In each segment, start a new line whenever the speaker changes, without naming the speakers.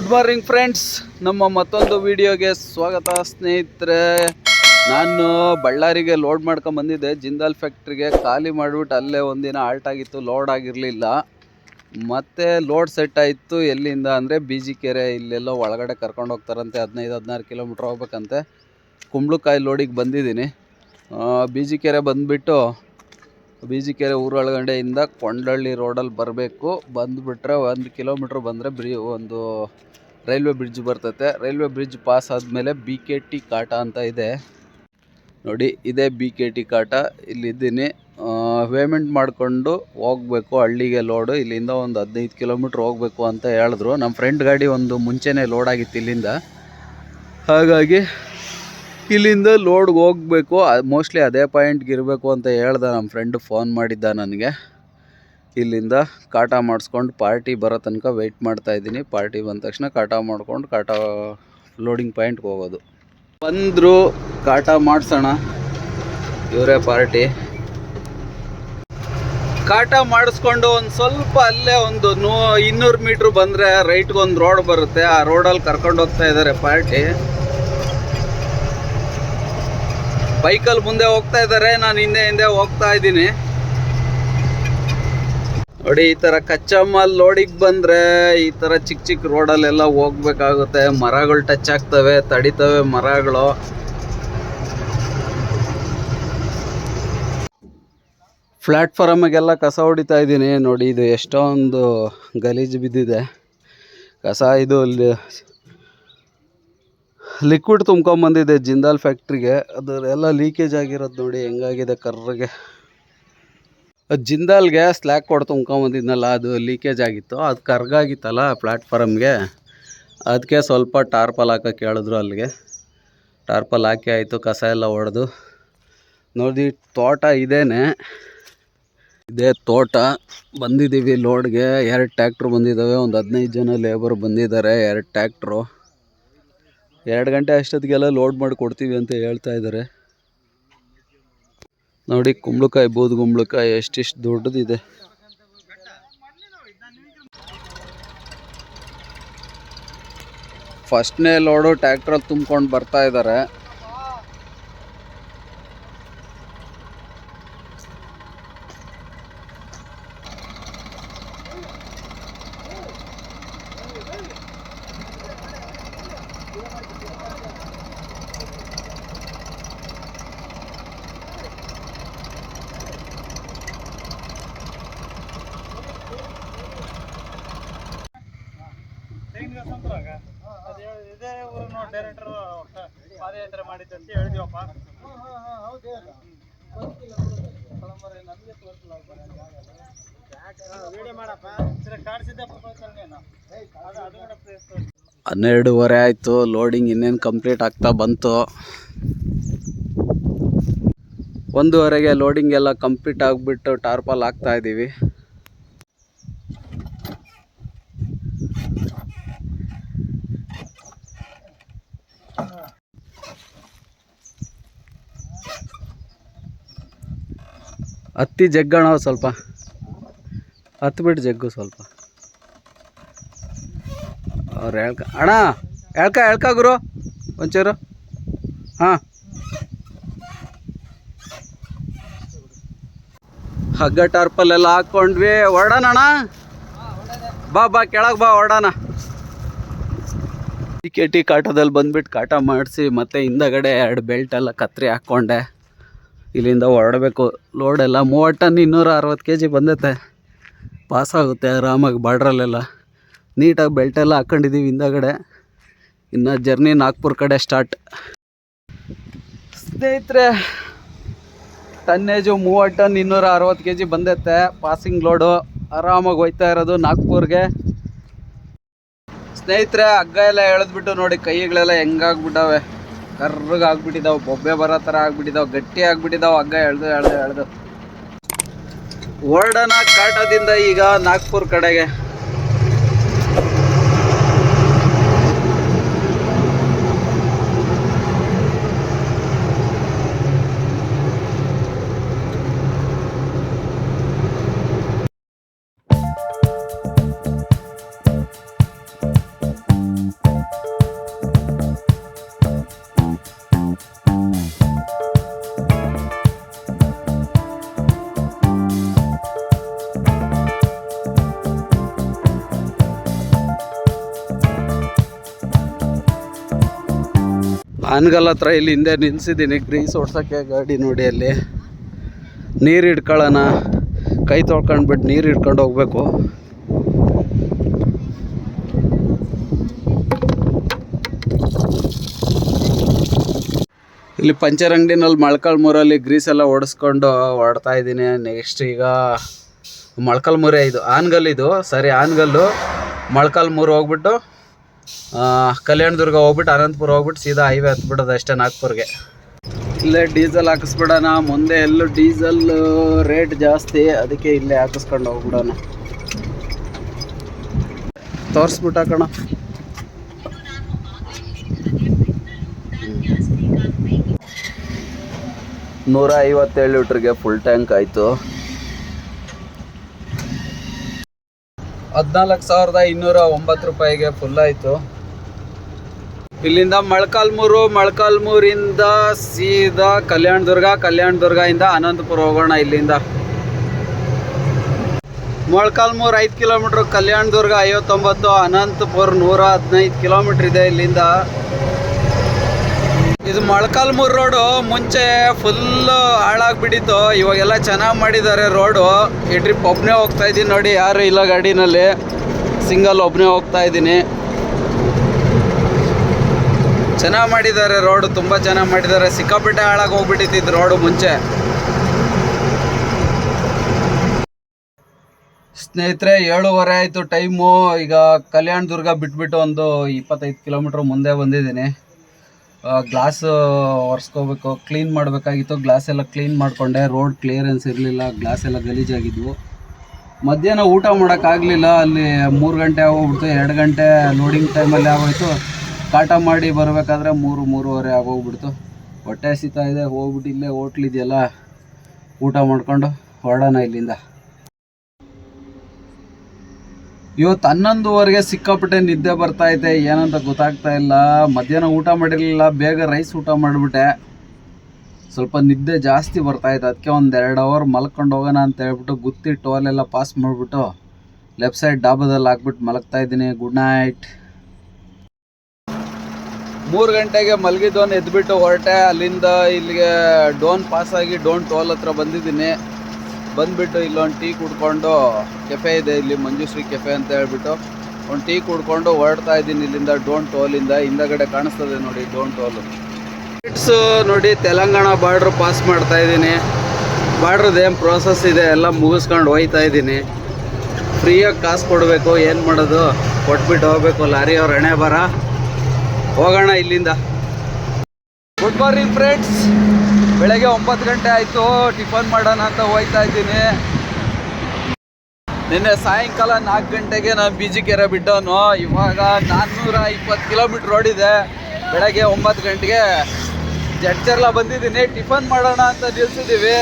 Good morning friends ನಮ್ಮ ಮತ್ತೊಂದು ವಿಡಿಯೋಗೆ ಸ್ವಾಗತ, ಸ್ನೇಹಿತರೆ. ನಾನು ಬಳ್ಳಾರಿಗೆ ಲೋಡ್ ಮಾಡ್ಕೊಂಡು ಬಂದಿದ್ದೆ. ಜಿಂದಾಲ್ ಫ್ಯಾಕ್ಟ್ರಿಗೆ ಖಾಲಿ ಮಾಡಿಬಿಟ್ಟು ಅಲ್ಲೇ ಒಂದಿನ ಆಲ್ಟ್ ಆಗಿತ್ತು ಲೋಡ್ ಆಗಿರಲಿಲ್ಲ. ಮತ್ತೆ ಲೋಡ್ ಸೆಟ್ ಆಯಿತು. ಎಲ್ಲಿಂದ ಅಂದರೆ ಬಿ ಜಿ ಕೆರೆ ಇಲ್ಲೆಲ್ಲೋ ಒಳಗಡೆ ಕರ್ಕೊಂಡು ಹೋಗ್ತಾರಂತೆ. ಹದಿನೈದು, ಹದಿನಾರು ಕಿಲೋಮೀಟ್ರ್ ಹೋಗ್ಬೇಕಂತೆ. ಕುಂಬಳಕಾಯಿ ಲೋಡಿಗೆ ಬಂದಿದ್ದೀನಿ. ಬಿ ಜಿ ಕೆರೆ ಬಂದುಬಿಟ್ಟು ಬಿ ಜಿ ಕೆರೆ ಊರೊಳಗಡೆಯಿಂದ ಕೊಂಡಳ್ಳಿ ರೋಡಲ್ಲಿ ಬರಬೇಕು. ಬಂದುಬಿಟ್ರೆ ಒಂದು ಕಿಲೋಮೀಟ್ರ್ ಬಂದರೆ ಬ್ರಿ ಒಂದು ರೈಲ್ವೆ ಬ್ರಿಡ್ಜ್ ಬರ್ತೈತೆ. ರೈಲ್ವೆ ಬ್ರಿಡ್ಜ್ ಪಾಸ್ ಆದಮೇಲೆ ಬಿ ಕೆ ಟಿ ಕಾಟ ಅಂತ ಇದೆ. ನೋಡಿ, ಇದೇ ಬಿ ಕೆ ಟಿ ಕಾಟ. ಇಲ್ಲಿದ್ದೀನಿ. ಪೇಮೆಂಟ್ ಮಾಡಿಕೊಂಡು ಹೋಗ್ಬೇಕು. ಹಳ್ಳಿಗೆ ಲೋಡು ಇಲ್ಲಿಂದ ಒಂದು ಹದಿನೈದು ಕಿಲೋಮೀಟ್ರ್ ಹೋಗಬೇಕು ಅಂತ ಹೇಳಿದ್ರು. ನಮ್ಮ ಫ್ರೆಂಡ್ ಗಾಡಿ ಒಂದು ಮುಂಚೆನೇ ಲೋಡ್ ಆಗಿತ್ತು ಇಲ್ಲಿಂದ. ಹಾಗಾಗಿ ಇಲ್ಲಿಂದ ಲೋಡ್ಗೆ ಹೋಗಬೇಕು. ಮೋಸ್ಟ್ಲಿ ಅದೇ ಪಾಯಿಂಟ್ಗೆ ಇರಬೇಕು ಅಂತ ಹೇಳ್ದೆ ನಮ್ಮ ಫ್ರೆಂಡು ಫೋನ್ ಮಾಡಿದ್ದ ನನಗೆ. ಇಲ್ಲಿಂದ ಕಾಟ ಮಾಡಿಸ್ಕೊಂಡು ಪಾರ್ಟಿ ಬರೋ ತನಕ ವೆಯ್ಟ್ ಮಾಡ್ತಾ ಇದ್ದೀನಿ. ಪಾರ್ಟಿ ಬಂದ ತಕ್ಷಣ ಕಾಟ ಮಾಡ್ಕೊಂಡು ಕಾಟ ಲೋಡಿಂಗ್ ಪಾಯಿಂಟ್ಗೆ ಹೋಗೋದು. ಬಂದರು ಕಾಟ ಮಾಡಿಸೋಣ. ಇವರೇ ಪಾರ್ಟಿ. ಕಾಟ ಮಾಡಿಸ್ಕೊಂಡು ಒಂದು ಸ್ವಲ್ಪ ಅಲ್ಲೇ ಒಂದು ನೂ ಇನ್ನೂರು ಮೀಟ್ರ್ ಬಂದರೆ ರೈಟ್ಗೆ ಒಂದು ರೋಡ್ ಬರುತ್ತೆ. ಆ ರೋಡಲ್ಲಿ ಕರ್ಕೊಂಡು ಹೋಗ್ತಾ ಇದ್ದಾರೆ ಪಾರ್ಟಿ. ಬೈಕಲ್ಲಿ ಮುಂದೆ ಹೋಗ್ತಾ ಇದ್ದಾರೆ ನಾನು ಹಿಂದೆ ಹಿಂದೆ ಹೋಗ್ತಾ ಇದ್ದೀನಿ. ನೋಡಿ, ಈ ಥರ ಕಚ್ಚಾ ಮಾಲ್ ಲೋಡಿಗೆ ಬಂದರೆ ಈ ಥರ ಚಿಕ್ಕ ಚಿಕ್ಕ ರೋಡಲ್ಲೆಲ್ಲ ಹೋಗ್ಬೇಕಾಗುತ್ತೆ. ಮರಗಳು ಟಚ್ ಆಗ್ತವೆ, ತಡಿತವೆ ಮರಗಳು. ಪ್ಲ್ಯಾಟ್ಫಾರಮಿಗೆಲ್ಲ ಕಸ ಹೊಡಿತಾ ಇದ್ದೀನಿ. ನೋಡಿ, ಇದು ಎಷ್ಟೊಂದು ಗಲೀಜು ಬಿದ್ದಿದೆ. ಕಸ ಇದು ಅಲ್ಲಿ ಲಿಕ್ವಿಡ್ ತುಂಬ್ಕೊಂಬಂದಿದೆ ಜಿಂದಾಲ್ ಫ್ಯಾಕ್ಟ್ರಿಗೆ ಅದರೆಲ್ಲ ಲೀಕೇಜ್ ಆಗಿರೋದು ನೋಡಿ, ಹೆಂಗಾಗಿದೆ ಕರ್ರಗೆ. ಅದು ಜಿಂದಾಲ್ಗೆ ಸ್ಲ್ಯಾಕ್ ಕೊಡ್ ತುಂಬ್ಕೊಂಬಂದಿದ್ನಲ್ಲ ಅದು ಲೀಕೇಜ್ ಆಗಿತ್ತು. ಅದು ಕರ್ಗಾಗಿತ್ತಲ್ಲ ಪ್ಲ್ಯಾಟ್ಫಾರಮ್ಗೆ ಅದಕ್ಕೆ ಸ್ವಲ್ಪ ಟಾರ್ಪಲ್ ಹಾಕಕ್ಕೆ ಹೇಳಿದ್ರು ಅಲ್ಲಿಗೆ. ಟಾರ್ಪಲ್ ಹಾಕಿ ಆಯಿತು, ಕಸ ಎಲ್ಲ ಹೊಡೆದು ನೋಡಿ, ತೋಟ ಇದೇನೆ. ಇದೇ ತೋಟ. ಬಂದಿದ್ದೀವಿ ಲೋಡ್ಗೆ. ಎರಡು ಟ್ಯಾಕ್ಟ್ರು ಬಂದಿದ್ದಾವೆ ಒಂದು ಹದಿನೈದು ಜನ ಲೇಬರ್ ಬಂದಿದ್ದಾರೆ, ಎರಡು ಟ್ಯಾಕ್ಟ್ರು ಎರಡು ಗಂಟೆ ಅಷ್ಟೊತ್ತಿಗೆಲ್ಲ ಲೋಡ್ ಮಾಡಿ ಕೊಡ್ತೀವಿ ಅಂತ ಹೇಳ್ತಾ ಇದ್ದಾರೆ. ನೋಡಿ ಕುಂಬಳಕಾಯಿ ಬೂದು ಕುಂಬಳಕಾಯಿ ಎಷ್ಟಿಷ್ಟು ದೊಡ್ಡದಿದೆ. ಫಸ್ಟ್ನೇ ಲೋಡು ಟ್ಯಾಕ್ಟ್ರಲ್ಲಿ ತುಂಬ್ಕೊಂಡು ಬರ್ತಾ ಇದ್ದಾರೆ
ಇದೇ ಊರು ನೋಡಿ ಡೈರೆಕ್ಟರ್ ಪಾದಯಾತ್ರೆ ಮಾಡಿದ್ದೆ ಅಂತ ಹೇಳಿದೀವಪ್ಪ ವಿಡಿಯೋ ಮಾಡಪ್ಪ ಸರಿ ಕಾಡ್ಸಿದ್ದಪ್ಪ ಕಳ್ಸಲ್ನೇನು ಅದು ಅದು ಕೂಡ ಪ್ಲೇಸ್
ಹನ್ನೆರಡೂವರೆ ಆಯಿತು. ಲೋಡಿಂಗ್ ಇನ್ನೇನು ಕಂಪ್ಲೀಟ್ ಆಗ್ತಾ ಬಂತು. ಒಂದೂವರೆಗೆ ಲೋಡಿಂಗ್ ಎಲ್ಲ ಕಂಪ್ಲೀಟ್ ಆಗಿಬಿಟ್ಟು ಟಾರ್ಪಲ್ ಹಾಕ್ತಾ ಇದ್ದೀವಿ ಹತ್ತಿ ಜಗ್ಗಣ ಸ್ವಲ್ಪ. ಹತ್ಬಿಟ್ಟು ಜಗ್ಗು ಸ್ವಲ್ಪ. ಅವ್ರು ಹೇಳ್ಕ ಅಣ್ಣ, ಹೇಳ್ಕ ಹೇಳ್ಕ ಗುರು. ಒಂಚೂರು. ಹಾಂ. ಹಗ್ಗ ಟಾರ್ಪಲ್ ಎಲ್ಲ ಹಾಕ್ಕೊಂಡ್ವಿ ಹೊರಡೋಣ ಅಣ್ಣ? ಬಾ ಬಾ, ಕೆಳಗೆ ಬಾ, ಹೊರಡೋಣ. ಕೆ ಟಿ ಕಾಟದಲ್ಲಿ ಬಂದ್ಬಿಟ್ಟು ಕಾಟ ಮಾಡಿಸಿ, ಮತ್ತೆ ಹಿಂದಗಡೆ ಎರಡು ಬೆಲ್ಟ್ ಎಲ್ಲ ಕತ್ರಿ ಹಾಕ್ಕೊಂಡೆ ಇಲ್ಲಿಂದ ಹೊರಡಬೇಕು. ಲೋಡ್ ಎಲ್ಲ ಮೂವತ್ತು ಟನ್ ಇನ್ನೂರ ಅರವತ್ತು ಕೆ ಜಿ ಬಂದೈತೆ. ಪಾಸ್ ಆಗುತ್ತೆ ಆರಾಮಾಗಿ ಬಾರ್ಡ್ರಲ್ಲೆಲ್ಲ ನೀಟಾಗಿ ಬೆಲ್ಟ್ ಎಲ್ಲ ಹಾಕೊಂಡಿದ್ದೀವಿ ಹಿಂದಗಡೆ. ಇನ್ನು ಜರ್ನಿ ನಾಗ್ಪುರ್ ಕಡೆ ಸ್ಟಾರ್ಟ್ ಸ್ನೇಹಿತರೆ, ಟನ್ನೇಜು ಮೂವತ್ತು ಟನ್ ಇನ್ನೂರ ಅರವತ್ತು ಕೆ ಜಿ ಬಂದೈತೆ. ಪಾಸಿಂಗ್ ಲೋಡು ಆರಾಮಾಗಿ ಹೋಯ್ತಾ ಇರೋದು ನಾಗ್ಪುರ್ಗೆ. ಸ್ನೇಹಿತರೆ, ಹಗ್ಗ ಎಲ್ಲ ಎಳೆದ್ಬಿಟ್ಟು ನೋಡಿ, ಕೈಗಳೆಲ್ಲ ಹೆಂಗಾಗ್ಬಿಟ್ಟವೆ. ಕರ್ರಗೆ ಆಗ್ಬಿಟ್ಟಿದ್ದಾವೆ ಬೊಬ್ಬೆ ಬರೋ ಥರ ಆಗ್ಬಿಟ್ಟಿದ್ದಾವೆ ಗಟ್ಟಿ ಆಗ್ಬಿಟ್ಟಿದ್ದಾವೆ ಹಗ್ಗ ಎಳ್ದು ಎಳ್ದು ಎಳ್ದು. ಹೊರಡೋಣ ಕಾಟದಿಂದ ಈಗ ನಾಗ್ಪುರ್ ಕಡೆಗೆ. ಆನ್ಗಲ್ ಹತ್ರ ಇಲ್ಲಿ ಹಿಂದೆ ನಿಲ್ಸಿದ್ದೀನಿ ಗ್ರೀಸ್ ಓಡ್ಸೋಕ್ಕೆ ಗಾಡಿ ನೋಡಿ ಅಲ್ಲಿ. ನೀರು ಹಿಡ್ಕೊಳ್ಳೋಣ. ಕೈ ತೊಳ್ಕೊಂಡ್ಬಿಟ್ಟು ನೀರು ಹಿಡ್ಕೊಂಡು ಹೋಗ್ಬೇಕು. ಇಲ್ಲಿ ಪಂಚರ್ ಅಂಗಡಿನಲ್ಲಿ ಮೊಳಕಾಲ್ಮೂರಲ್ಲಿ ಗ್ರೀಸ್ ಎಲ್ಲ ಓಡಿಸ್ಕೊಂಡು ಓಡ್ತಾ ಇದ್ದೀನಿ. ನೆಕ್ಸ್ಟ್ ಈಗ ಮೊಳಕಾಲ್ಮೂರೇ ಇದು, ಆನ್ಗಲ್ ಇದು. ಸರಿ, ಆನ್ಗಲ್ಲು. ಮೊಳಕಾಲ್ಮೂರು ಹೋಗ್ಬಿಟ್ಟು ಕಲ್ಯಾಣದುರ್ಗ ಹೋಗ್ಬಿಟ್ಟು ಅನಂತಪುರ ಹೋಗ್ಬಿಟ್ಟು ಸೀದಾ ಹೈವೇ ಹತ್ಬಿಡೋದು ಅಷ್ಟೇ ನಾಗ್ಪುರ್ಗೆ. ಇಲ್ಲೇ ಡೀಸೆಲ್ ಹಾಕಿಸ್ಬಿಡೋಣ, ಮುಂದೆ ಎಲ್ಲೂ ಡೀಸೆಲ್ ರೇಟ್ ಜಾಸ್ತಿ, ಅದಕ್ಕೆ ಇಲ್ಲೇ ಹಾಕಿಸ್ಕೊಂಡು ಹೋಗ್ಬಿಡೋಣ. ತೋರಿಸ್ಬಿಟ್ಟು ಹಾಕೋಣ ನೂರ ಐವತ್ತೇಳು ಲೀಟ್ರಿಗೆ ಫುಲ್ ಟ್ಯಾಂಕ್ ಆಯಿತು. ಹದಿನಾಲ್ಕು ಸಾವಿರದ ಇನ್ನೂರ ಒಂಬತ್ತು ರೂಪಾಯಿಗೆ ಫುಲ್ ಆಯಿತು. ಇಲ್ಲಿಂದ ಮೊಳಕಾಲ್ಮೂರು, ಮೊಳಕಾಲ್ಮೂರಿಂದ ಸೀದಾ ಕಲ್ಯಾಣದುರ್ಗ, ಕಲ್ಯಾಣದುರ್ಗದಿಂದ ಅನಂತಪುರ ಹೋಗೋಣ ಇಲ್ಲಿಂದ. ಮೊಳಕಾಲ್ಮೂರು ಐದು ಕಿಲೋಮೀಟ್ರ್, ಕಲ್ಯಾಣದುರ್ಗ ಐವತ್ತೊಂಬತ್ತು ಅನಂತಪುರ್ ನೂರ ಹದಿನೈದು ಕಿಲೋಮೀಟ್ರ್ ಇದೆ ಇಲ್ಲಿಂದ. ಇದು ಮೊಳಕಾಲ್ಮೂರು ರೋಡು ಮುಂಚೆ ಫುಲ್ಲು ಹಾಳಾಗ್ಬಿಟ್ಟಿತ್ತು. ಇವಾಗೆಲ್ಲ ಚೆನ್ನಾಗಿ ಮಾಡಿದ್ದಾರೆ ರೋಡು. ಈ ಟ್ರಿಪ್ ಒಬ್ಬನೇ ಹೋಗ್ತಾ ಇದ್ದೀನಿ ನೋಡಿ, ಯಾರು ಇಲ್ಲ ಗಾಡಿನಲ್ಲಿ. ಸಿಂಗಲ್ ಒಬ್ಬನೇ ಹೋಗ್ತಾ ಇದ್ದೀನಿ. ಚೆನ್ನಾಗಿ ಮಾಡಿದ್ದಾರೆ ರೋಡು, ತುಂಬ ಚೆನ್ನಾಗಿ ಮಾಡಿದ್ದಾರೆ. ಸಿಕ್ಕಾಪಟ್ಟೆ ಹಾಳಾಗಿ ಹೋಗ್ಬಿಟ್ಟಿತ್ತು ರೋಡು ಮುಂಚೆ. ಸ್ನೇಹಿತರೆ, ಏಳುವರೆ ಆಯಿತು ಟೈಮು. ಈಗ ಕಲ್ಯಾಣ ದುರ್ಗ ಬಿಟ್ಬಿಟ್ಟು ಒಂದು ಇಪ್ಪತ್ತೈದು ಕಿಲೋಮೀಟ್ರ್ ಮುಂದೆ ಬಂದಿದ್ದೀನಿ. ಗ್ಲಾಸ್ ಒರೆಸ್ಕೋಬೇಕು ಕ್ಲೀನ್ ಮಾಡಬೇಕಾಗಿತ್ತು. ಗ್ಲಾಸ್ ಎಲ್ಲ ಕ್ಲೀನ್ ಮಾಡಿಕೊಂಡೆ. ರೋಡ್ ಕ್ಲಿಯರೆನ್ಸ್ ಇರಲಿಲ್ಲ ಗ್ಲಾಸ್ ಎಲ್ಲ ಗಲೀಜಾಗಿದ್ವು ಮಧ್ಯಾಹ್ನ ಊಟ ಮಾಡೋಕ್ಕಾಗಲಿಲ್ಲ ಅಲ್ಲಿ ಮೂರು ಗಂಟೆ ಆಗೋಗ್ಬಿಡ್ತು. ಎರಡು ಗಂಟೆ ಲೋಡಿಂಗ್ ಟೈಮಲ್ಲಿ ಆಗೋಯ್ತು. ಕಾಟ ಮಾಡಿ ಬರಬೇಕಾದ್ರೆ ಮೂರು, ಮೂರುವರೆ ಆಗೋಗ್ಬಿಡ್ತು. ಹೊಟ್ಟೆ ಹಸಿತಾ ಇದೆ. ಹೋಗ್ಬಿಟ್ಟು ಇಲ್ಲೇ ಹೋಟ್ಲಿದೆಯಲ್ಲ ಊಟ ಮಾಡ್ಕೊಂಡು ಹೊರಡೋಣ ಇಲ್ಲಿಂದ. ಇವತ್ತು ಹನ್ನೊಂದುವರೆಗೆ ಸಿಕ್ಕಾಪಟ್ಟೆ ನಿದ್ದೆ ಬರ್ತಾ ಐತೆ. ಏನಂತ ಗೊತ್ತಾಗ್ತಾ ಇಲ್ಲ. ಮಧ್ಯಾಹ್ನ ಊಟ ಮಾಡಿರಲಿಲ್ಲ. ಬೇಗ ರೈಸ್ ಊಟ ಮಾಡಿಬಿಟ್ಟೆ. ಸ್ವಲ್ಪ ನಿದ್ದೆ ಜಾಸ್ತಿ ಬರ್ತಾ ಇತ್ತು ಅದಕ್ಕೆ ಒಂದು ಎರಡು ಅವರ್ ಮಲ್ಕೊಂಡು ಹೋಗೋಣ ಅಂತ ಹೇಳ್ಬಿಟ್ಟು ಗುತ್ತಿ ಟೋಲೆಲ್ಲ ಪಾಸ್ ಮಾಡಿಬಿಟ್ಟು ಲೆಫ್ಟ್ ಸೈಡ್ ಡಾಬಾದಲ್ಲಿ ಹಾಕ್ಬಿಟ್ಟು ಮಲಗ್ತಾ ಇದ್ದೀನಿ. ಗುಡ್ ನೈಟ್ ಮೂರು ಗಂಟೆಗೆ ಮಲಗಿದ್ದೋನ್ ಎದ್ಬಿಟ್ಟು ಹೊರಟೆ. ಅಲ್ಲಿಂದ ಇಲ್ಲಿಗೆ ಡೋನ್ ಪಾಸ್ ಆಗಿ ಡೋನ್ ಟೋಲ್ ಹತ್ರ ಬಂದಿದ್ದೀನಿ. ಬಂದ್ಬಿಟ್ಟು ಇಲ್ಲೊಂದು ಟೀ ಕುಡ್ಕೊಂಡು ಕೆಫೆ ಇದೆ ಇಲ್ಲಿ, ಮಂಜುಶ್ರೀ ಕೆಫೆ ಅಂತ ಹೇಳ್ಬಿಟ್ಟು. ಒಂದು ಟೀ ಕುಡ್ಕೊಂಡು ಹೊರಡ್ತಾ ಇದ್ದೀನಿ ಇಲ್ಲಿಂದ ಡೋಂಟ್ ಟೋಲಿಂದ ಹಿಂದಗಡೆ ಕಾಣಿಸ್ತದೆ ನೋಡಿ ಡೋಂಟ್ ಟೋಲ್ ಇಟ್ಸ್ ನೋಡಿ, ತೆಲಂಗಾಣ ಬಾರ್ಡ್ರ್ ಪಾಸ್ ಮಾಡ್ತಾ ಇದ್ದೀನಿ. ಬಾರ್ಡ್ರದ್ದು ಏನು ಪ್ರೋಸೆಸ್ ಇದೆ, ಎಲ್ಲ ಮುಗಿಸ್ಕೊಂಡು ಹೋಯ್ತಾ ಇದ್ದೀನಿ. ಫ್ರೀಯಾಗಿ ಕಾಸು ಕೊಡಬೇಕು, ಏನು ಮಾಡೋದು? ಕೊಟ್ಬಿಟ್ಟು ಹೋಗ್ಬೇಕು, ಲಾರಿ ಅವ್ರ ಹಣೆ ಬರ. ಹೋಗೋಣ ಇಲ್ಲಿಂದ. ಗುಡ್ ಮಾರ್ನಿಂಗ್ ಫ್ರೆಂಡ್ಸ್ ಬೆಳಗ್ಗೆ ಒಂಬತ್ತು ಗಂಟೆ ಆಯಿತು, ಟಿಫನ್ ಮಾಡೋಣ ಅಂತ ಹೋಗ್ತಾ ಇದ್ದೀನಿ. ನಿನ್ನೆ ಸಾಯಂಕಾಲ ನಾಲ್ಕು ಗಂಟೆಗೆ ನಾನು ಬೀಜಿ ಕೆರೆ ಬಿಟ್ಟವನು. ಇವಾಗ ನಾನ್ನೂರ ಇಪ್ಪತ್ತು ಕಿಲೋಮೀಟ್ರ್ ರೋಡ್ ಇದೆ. ಬೆಳಗ್ಗೆ ಒಂಬತ್ತು ಗಂಟೆಗೆ ಜಡ್ಚರ್ಲ ಬಂದಿದ್ದೀನಿ. ಟಿಫನ್ ಮಾಡೋಣ ಅಂತ ನಿಲ್ಸಿದ್ದೀವಿ.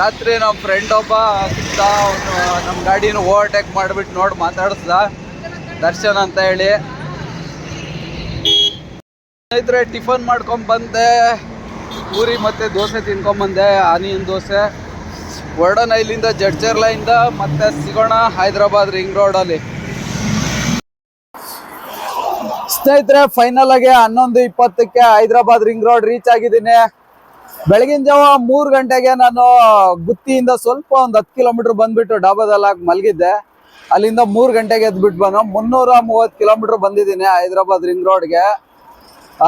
ರಾತ್ರಿ ನಮ್ಮ ಫ್ರೆಂಡ್ ಒಬ್ಬ ಸಿಕ್ತ. ಅವನು ನಮ್ಮ ಗಾಡಿನ ಓವರ್ಟೇಕ್ ಮಾಡಿಬಿಟ್ಟು ನೋಡಿ ಮಾತಾಡಿಸ್ದ. ದರ್ಶನ್ ಅಂತ ಹೇಳಿ. ಸ್ನೇಹಿತರೆ, ಟಿಫನ್ ಮಾಡ್ಕೊಂಡು ಬಂದೆ. ಪೂರಿ ಮತ್ತೆ ದೋಸೆ ತಿನ್ಕೊಂಬಂದೆ, ಆನಿಯನ್ ದೋಸೆ. ವರ್ಡನ್ ಇಲ್ಲಿಂದ ಜಡ್ಜರ್ಲೈಂದ ಮತ್ತೆ ಸಿಗೋಣ ಹೈದರಾಬಾದ್ ರಿಂಗ್ ರೋಡಲ್ಲಿ ಸ್ನೇಹಿತರೆ ಫೈನಲ್ ಆಗಿ ಹನ್ನೊಂದು ಇಪ್ಪತ್ತಕ್ಕೆ ಹೈದರಾಬಾದ್ ರಿಂಗ್ ರೋಡ್ ರೀಚ್ ಆಗಿದ್ದೀನಿ. ಬೆಳಗಿನ ಜಾವ ಮೂರು ಗಂಟೆಗೆ ನಾನು ಗುತ್ತಿಯಿಂದ ಸ್ವಲ್ಪ ಒಂದು ಹತ್ತು ಕಿಲೋಮೀಟರ್ ಬಂದ್ಬಿಟ್ಟು ಡಾಬಾದಲ್ಲಿ ಹಾಕಿ ಮಲಗಿದ್ದೆ. ಅಲ್ಲಿಂದ ಮೂರು ಗಂಟೆಗೆ ಎದ್ಬಿಟ್ಟು ಬಂದು. ಮುನ್ನೂರ ಮೂವತ್ತು ಕಿಲೋಮೀಟರ್ ಬಂದಿದ್ದೀನಿ ಹೈದರಾಬಾದ್ ರಿಂಗ್ ರೋಡ್ಗೆ.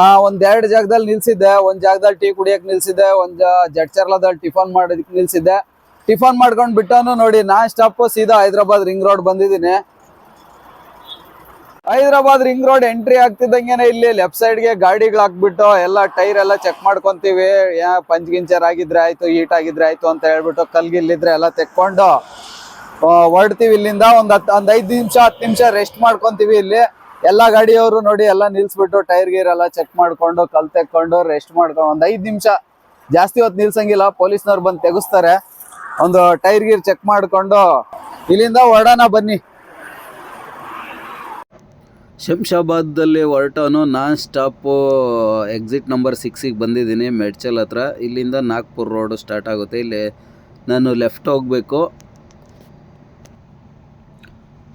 ಆ ಒಂದ್ ಎರಡು ಜಾಗದಲ್ಲಿ ನಿಲ್ಸಿದ್ದೆ, ಒಂದ್ ಜಾಗದಲ್ಲಿ ಟೀ ಕುಡಿಯಕ್ ನಿಲ್ಸಿದ್ದೆ, ಒಂದ್ ಜಡ್ಚರ್ಲದಲ್ಲಿ ಟಿಫನ್ ಮಾಡೋದಕ್ಕೆ ನಿಲ್ಸಿದ್ದೆ. ಟಿಫನ್ ಮಾಡ್ಕೊಂಡ್ ಬಿಟ್ಟನು ನೋಡಿ ನಾನ್ ಸ್ಟಾಪ್ ಸೀದಾ ಹೈದರಾಬಾದ್ ರಿಂಗ್ ರೋಡ್ ಬಂದಿದ್ದೀನಿ. ಹೈದರಾಬಾದ್ ರಿಂಗ್ ರೋಡ್ ಎಂಟ್ರಿ ಆಗ್ತಿದ್ದಂಗೆನೆ ಇಲ್ಲಿ ಲೆಫ್ಟ್ ಸೈಡ್ಗೆ ಗಾಡಿಗಳು ಹಾಕ್ಬಿಟ್ಟು ಎಲ್ಲ ಟೈರ್ ಎಲ್ಲ ಚೆಕ್ ಮಾಡ್ಕೊಂತೀವಿ. ಯಾ ಪಂಚ್ ಗಿಂಚರ್ ಆಗಿದ್ರೆ ಆಯ್ತು ಹೀಟ್ ಆಗಿದ್ರೆ ಆಯ್ತು ಅಂತ ಹೇಳ್ಬಿಟ್ಟು ಕಲ್ಗಿಲ್ಲಿದ್ರೆ ಎಲ್ಲ ತೆಕ್ಕೊಂಡು ಹೊರಡ್ತೀವಿ ಇಲ್ಲಿಂದ. ಒಂದ್ ಹತ್ತು ಒಂದ್ ಐದ್ ನಿಮಿಷ, ಹತ್ತು ನಿಮಿಷ ರೆಸ್ಟ್ ಮಾಡ್ಕೊಂತೀವಿ ಇಲ್ಲಿ. ಎಲ್ಲಾ ಗಾಡಿಯವರು ನೋಡಿ ಎಲ್ಲ ನಿಲ್ಸ್ಬಿಟ್ಟು ಟೈರ್ ಗೀರ್ ಎಲ್ಲ ಚೆಕ್ ಮಾಡ್ಕೊಂಡು, ಕಲ್ ತೆಕ್ಕೊಂಡು ರೆಸ್ಟ್ ಮಾಡ್ಕೊಂಡು ಒಂದ್ ಐದ್ ನಿಮಿಷ. ಜಾಸ್ತಿ ಹೊತ್ತು ನಿಲ್ಸಂಗಿಲ್ಲ, ಪೊಲೀಸ್ನವ್ರು ಬಂದು ತೆಗಿಸ್ತಾರೆ. ಒಂದು ಟೈರ್ ಗೀರ್ ಚೆಕ್ ಮಾಡ್ಕೊಂಡು ಇಲ್ಲಿಂದ ಹೊರಡೋಣ ಬನ್ನಿ. ಶಂಷಾಬಾದಲ್ಲಿ ಹೊರಟೋನು ನಾನ್ ಸ್ಟಾಪು ಎಕ್ಸಿಟ್ ನಂಬರ್ ಸಿಕ್ಸಿಗೆ ಬಂದಿದ್ದೀನಿ ಮೆಡ್ಚಲ್ ಹತ್ರ. ಇಲ್ಲಿಂದ ನಾಗ್ಪುರ್ ರೋಡು ಸ್ಟಾರ್ಟ್ ಆಗುತ್ತೆ. ಇಲ್ಲಿ ನಾನು ಲೆಫ್ಟ್ ಹೋಗಬೇಕು.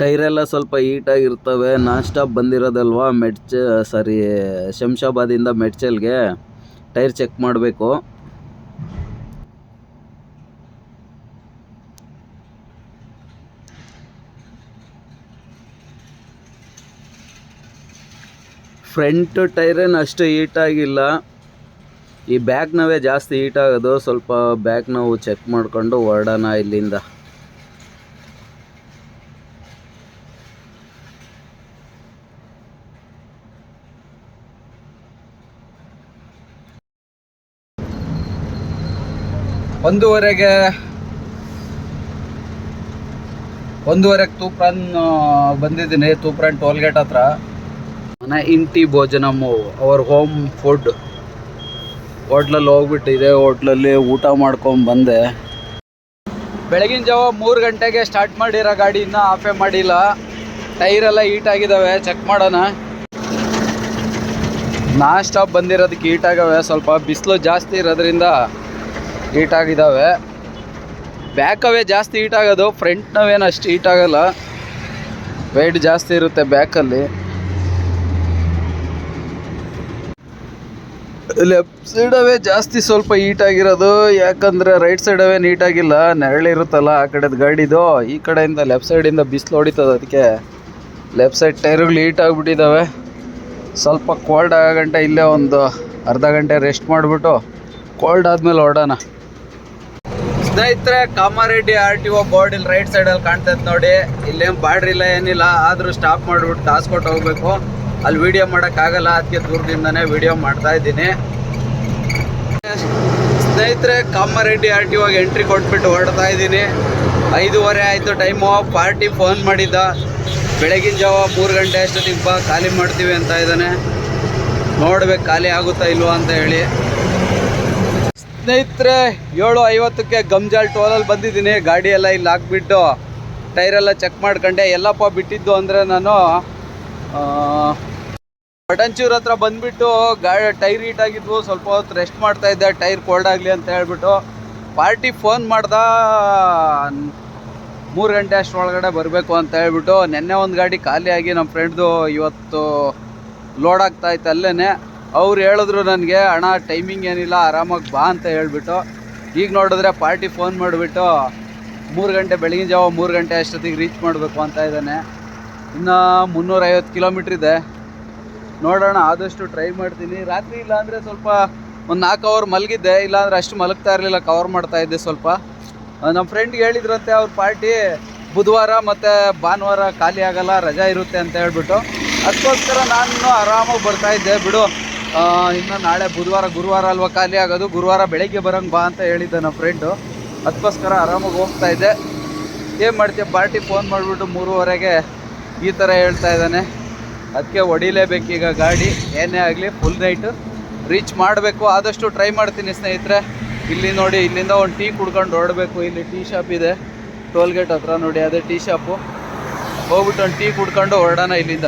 ಟೈರೆಲ್ಲ ಸ್ವಲ್ಪ ಹೀಟಾಗಿರ್ತವೆ, ನಾನ್ ಸ್ಟಾಪ್ ಬಂದಿರೋದಲ್ವಾ ಮೆಡ್ಚ, ಸಾರಿ, ಶಂಶಾಬಾದಿಂದ ಮೆಡ್ಚಲ್ಗೆ ಟೈರ್ ಚೆಕ್ ಮಾಡಬೇಕು. ಫ್ರಂಟ್ ಟೈರೇನು ಅಷ್ಟು ಹೀಟ್ ಆಗಿಲ್ಲ ಈ ಬ್ಯಾಕ್ ನೋವೇ ಜಾಸ್ತಿ ಹೀಟ್ ಆಗೋದು ಸ್ವಲ್ಪ ಬ್ಯಾಕ್ ನಾವು ಚೆಕ್ ಮಾಡಿಕೊಂಡು ಹೊರಡೋಣ ಇಲ್ಲಿಂದ. ಒಂದೂವರೆಗೆ ಒಂದೂವರೆಗೆ ತೂಪ್ರಾನ್ ಬಂದಿದ್ದೀನಿ, ತೂಪ್ರಾನ್ ಟೋಲ್ ಗೇಟ್ ಹತ್ರ. ಮನೆ ಇಂಟಿ ಭೋಜನಮ್ಮು ಅವರ್ ಹೋಮ್ ಫುಡ್. ಹೋಟ್ಲಲ್ಲಿ ಹೋಗ್ಬಿಟ್ಟು ಇದೇ ಹೋಟ್ಲಲ್ಲಿ ಊಟ ಮಾಡ್ಕೊಂಡು ಬಂದೆ. ಬೆಳಗಿನ ಜಾವ ಮೂರು ಗಂಟೆಗೆ ಸ್ಟಾರ್ಟ್ ಮಾಡಿರೋ ಗಾಡಿ ಇನ್ನೂ ಆಫೇ ಮಾಡಿಲ್ಲ. ಟೈರೆಲ್ಲ ಹೀಟ್ ಆಗಿದ್ದಾವೆ ಚೆಕ್ ಮಾಡೋಣ. ನಾ ಸ್ಟಾಪ್ ಬಂದಿರೋದಕ್ಕೆ ಹೀಟ್ ಆಗವೆ, ಸ್ವಲ್ಪ ಬಿಸಿಲು ಜಾಸ್ತಿ ಇರೋದ್ರಿಂದ ಹೀಟ್ ಆಗಿದ್ದಾವೆ ಬ್ಯಾಕವೇ ಜಾಸ್ತಿ ಹೀಟ್ ಆಗೋದು ಫ್ರಂಟ್ ನಾವೇನು ಅಷ್ಟು ಹೀಟ್ ಆಗಲ್ಲ. ವೆಯ್ಟ್ ಜಾಸ್ತಿ ಇರುತ್ತೆ ಬ್ಯಾಕಲ್ಲಿ ಲೆಫ್ಟ್ ಸೈಡವೇ ಜಾಸ್ತಿ ಸ್ವಲ್ಪ ಹೀಟ್ ಆಗಿರೋದು, ಯಾಕಂದರೆ ರೈಟ್ ಸೈಡವೇ ನೀಟಾಗಿಲ್ಲ ನೆರಳಿರುತ್ತಲ್ಲ ಆ ಕಡೆದು ಗಾಡಿದು. ಈ ಕಡೆಯಿಂದ ಲೆಫ್ಟ್ ಸೈಡಿಂದ ಬಿಸಿಲು ಹೊಡಿತದೆ ಅದಕ್ಕೆ. ಲೆಫ್ಟ್ ಸೈಡ್ ಟೈರ್ಗಳು ಹೀಟ್ ಆಗಿಬಿಟ್ಟಿದ್ದಾವೆ ಸ್ವಲ್ಪ ಕೋಲ್ಡ್ ಆಗೋ ಗಂಟೆ ಇಲ್ಲೇ ಒಂದು ಅರ್ಧ ಗಂಟೆ ರೆಸ್ಟ್ ಮಾಡಿಬಿಟ್ಟು ಕೋಲ್ಡ್ ಆದಮೇಲೆ ಹೊರಡೋಣ. ಸ್ನೇಹಿತರೆ, Kamareddy R T O board ಇಲ್ಲಿ ರೈಟ್ ಸೈಡಲ್ಲಿ ಕಾಣ್ತೈತೆ ನೋಡಿ. ಇಲ್ಲೇನು ಬಾಡ್ರಿ ಇಲ್ಲ, ಏನಿಲ್ಲ. ಆದರೂ ಸ್ಟಾಪ್ ಮಾಡಿಬಿಟ್ಟು ತಾಸ್ ಕೊಟ್ಟು ಹೋಗ್ಬೇಕು. ಅಲ್ಲಿ ವಿಡಿಯೋ ಮಾಡೋಕ್ಕಾಗಲ್ಲ. ಅದಕ್ಕೆ ದೂರದಿಂದನೇ ವಿಡಿಯೋ ಮಾಡ್ತಾ ಇದ್ದೀನಿ. ಸ್ನೇಹಿತರೆ, ಕಾಮಾರೆಡ್ಡಿ ಆರ್ ಟಿ ಒಗೆ ಎಂಟ್ರಿ ಕೊಟ್ಬಿಟ್ಟು ಹೊರಡ್ತಾ ಇದ್ದೀನಿ. ಐದೂವರೆ ಆಯಿತು ಟೈಮು ಪಾರ್ಟಿ ಫೋನ್ ಮಾಡಿದ್ದ. ಬೆಳಗಿನ ಜಾವ ಮೂರು ಗಂಟೆ ಅಷ್ಟೊತ್ತಿಗೆ ಬಾ, ಖಾಲಿ ಮಾಡ್ತೀವಿ ಅಂತ ಇದ್ದಾನೆ. ನೋಡ್ಬೇಕು ಖಾಲಿ ಆಗುತ್ತಾ ಇಲ್ವಾ ಅಂತ ಹೇಳಿ. ಸ್ನೇಹಿತರೆ, ಏಳು ಐವತ್ತಕ್ಕೆ ಗಮ್ಜಾಲ್ ಟೋಲಲ್ಲಿ ಬಂದಿದ್ದೀನಿ. ಗಾಡಿ ಎಲ್ಲ ಇಲ್ಲಿ ಹಾಕ್ಬಿಟ್ಟು ಟೈರೆಲ್ಲ ಚೆಕ್ ಮಾಡ್ಕೊಂಡೆ. ಎಲ್ಲಪ್ಪ ಬಿಟ್ಟಿದ್ದು ಅಂದರೆ ನಾನು ಬಟನ್ಚೂರ್ ಹತ್ರ ಬಂದ್ಬಿಟ್ಟು ಗಾಡಿ ಟೈರ್ ಹೀಟ್ ಆಗಿದ್ವು. ಸ್ವಲ್ಪ ಹೊತ್ತು ರೆಸ್ಟ್ ಮಾಡ್ತಾ ಇದ್ದೆ. ಟೈರ್ ಕೋಲ್ಡ್ ಆಗಲಿ ಅಂತ ಹೇಳ್ಬಿಟ್ಟು ಪಾರ್ಟಿ ಫೋನ್ ಮಾಡ್ದ, ಮೂರು ಗಂಟೆ ಅಷ್ಟರೊಳಗಡೆ ಬರಬೇಕು ಅಂತ ಹೇಳ್ಬಿಟ್ಟು, ನಿನ್ನೆ ಒಂದು ಗಾಡಿ ಖಾಲಿಯಾಗಿ ನಮ್ಮ ಫ್ರೆಂಡ್ದು ಇವತ್ತು ಲೋಡ್ ಆಗ್ತಾ ಇತ್ತು ಅಲ್ಲೇ ಅವ್ರು ಹೇಳಿದ್ರು ನನಗೆ, ಅಣ್ಣ ಟೈಮಿಂಗ್ ಏನಿಲ್ಲ, ಆರಾಮಾಗಿ ಬಾ ಅಂತ ಹೇಳಿಬಿಟ್ಟು, ಈಗ ನೋಡಿದ್ರೆ ಪಾರ್ಟಿ ಫೋನ್ ಮಾಡಿಬಿಟ್ಟು, ಮೂರು ಗಂಟೆ ಬೆಳಗಿನ ಜಾವ ಮೂರು ಗಂಟೆ ಅಷ್ಟೊತ್ತಿಗೆ ರೀಚ್ ಮಾಡಬೇಕು ಅಂತ ಇದ್ದಾನೆ ಇನ್ನು ಮುನ್ನೂರೈವತ್ತು ಕಿಲೋಮೀಟ್ರ್ ಇದೆ. ನೋಡೋಣ, ಆದಷ್ಟು ಟ್ರೈ ಮಾಡ್ತೀನಿ. ರಾತ್ರಿ ಇಲ್ಲಾಂದರೆ ಸ್ವಲ್ಪ ಒಂದು ನಾಲ್ಕು ಅವರ್ ಮಲಗಿದ್ದೆ. ಇಲ್ಲಾಂದರೆ ಅಷ್ಟು ಮಲಗ್ತಾ ಇರಲಿಲ್ಲ ಕವರ್ ಮಾಡ್ತಾ ಇದ್ದೆ ಸ್ವಲ್ಪ. ನಮ್ಮ ಫ್ರೆಂಡ್ಗೆ ಹೇಳಿದ್ರಂತೆ, ಅವ್ರ ಪಾರ್ಟಿ ಬುಧವಾರ ಮತ್ತು ಭಾನುವಾರ ಖಾಲಿ ಆಗಲ್ಲ, ರಜಾ ಇರುತ್ತೆ ಅಂತ ಹೇಳ್ಬಿಟ್ಟು. ಅದಕ್ಕೋಸ್ಕರ ನಾನು ಆರಾಮಾಗಿ ಬರ್ತಾಯಿದ್ದೆ ಬಿಡು ಇನ್ನು ನಾಳೆ ಬುಧವಾರ, ಗುರುವಾರ ಅಲ್ವಾ ಖಾಲಿ ಆಗೋದು? ಗುರುವಾರ ಬೆಳಗ್ಗೆ ಬರೋಂಗೆ ಬಾ ಅಂತ ಹೇಳಿದ್ದೆ ನಮ್ಮ ಫ್ರೆಂಡು ಅದಕ್ಕೋಸ್ಕರ ಆರಾಮಾಗಿ ಹೋಗ್ತಾ ಇದ್ದೆ. ಏನು ಮಾಡ್ತೀಯ? ಪಾರ್ಟಿ ಫೋನ್ ಮಾಡಿಬಿಟ್ಟು ಮೂರುವರೆಗೆ ಈ ಥರ ಹೇಳ್ತಾ ಇದ್ದಾನೆ. ಅದಕ್ಕೆ ಹೊಡಿಲೇಬೇಕೀಗ ಗಾಡಿ. ಏನೇ ಆಗಲಿ ಫುಲ್ ನೈಟು ರೀಚ್ ಮಾಡಬೇಕು. ಆದಷ್ಟು ಟ್ರೈ ಮಾಡ್ತೀನಿ ಸ್ನೇಹಿತರೆ. ಇಲ್ಲಿ ನೋಡಿ, ಇಲ್ಲಿಂದ ಒಂದು ಟೀ ಕುಡ್ಕೊಂಡು ಹೊರಡಬೇಕು. ಇಲ್ಲಿ ಟೀ ಶಾಪ್ ಇದೆ. ಟೋಲ್ಗೇಟ್ ಹತ್ರ ನೋಡಿ, ಅದೇ ಟೀ ಶಾಪು ಹೋಗ್ಬಿಟ್ಟು ಒಂದು ಟೀ ಕುಡ್ಕೊಂಡು ಹೊರಡೋಣ ಇಲ್ಲಿಂದ.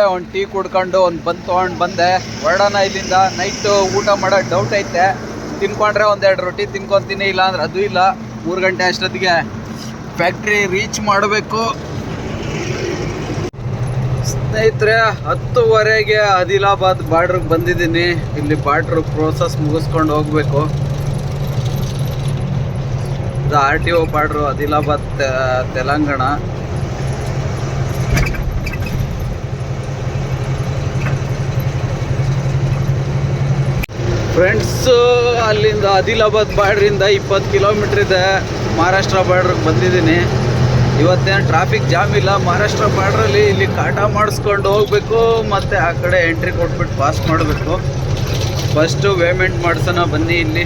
ಒಂದು ಟೀ ಕುಡ್ಕೊಂಡು ಒಂದು ಬಂದು ತೊಗೊಂಡು ಬಂದೆ. ಹೊರಡೋಣ ಇಲ್ಲಿಂದ ನೈಟು ಊಟ ಮಾಡೋ ಡೌಟ್ ಐತೆ. ತಿನ್ಕೊಂಡ್ರೆ ಒಂದೆರಡು ರೊಟ್ಟಿ ತಿನ್ಕೊತೀನಿ ಇಲ್ಲ ಅಂದ್ರೆ ಅದು ಇಲ್ಲ. ಮೂರು ಗಂಟೆ ಅಷ್ಟೊತ್ತಿಗೆ ಫ್ಯಾಕ್ಟ್ರಿ ರೀಚ್ ಮಾಡಬೇಕು. ಸ್ನೇಹಿತರೆ, ಹತ್ತುವರೆಗೆ ಆದಿಲಾಬಾದ್ ಬಾರ್ಡ್ರಿಗೆ ಬಂದಿದ್ದೀನಿ. ಇಲ್ಲಿ ಬಾರ್ಡ್ರ್ ಪ್ರೋಸೆಸ್ ಮುಗಿಸ್ಕೊಂಡು ಹೋಗ್ಬೇಕು. ಇದು R T O border Adilabad Telangana. Friends ಅಲ್ಲಿಂದ ಆದಿಲಾಬಾದ್ ಬಾರ್ಡ್ರಿಂದ ಇಪ್ಪತ್ತು ಕಿಲೋಮೀಟ್ರ್ ಇದೆ. ಮಹಾರಾಷ್ಟ್ರ ಬಾರ್ಡ್ರಿಗೆ ಬಂದಿದ್ದೀನಿ. ಇವತ್ತೇನು ಟ್ರಾಫಿಕ್ ಜಾಮ್ ಇಲ್ಲ. ಮಹಾರಾಷ್ಟ್ರ ಬಾರ್ಡ್ರಲ್ಲಿ ಇಲ್ಲಿ ಕಾಟ ಮಾಡಿಸ್ಕೊಂಡು ಹೋಗಬೇಕು, ಮತ್ತು ಆ ಕಡೆ ಎಂಟ್ರಿ ಕೊಟ್ಬಿಟ್ಟು ಪಾಸ್ ಮಾಡಬೇಕು. ಫಸ್ಟು ಪೇಮೆಂಟ್ ಮಾಡ್ಸೋಣ, ಬನ್ನಿ ಇಲ್ಲಿ.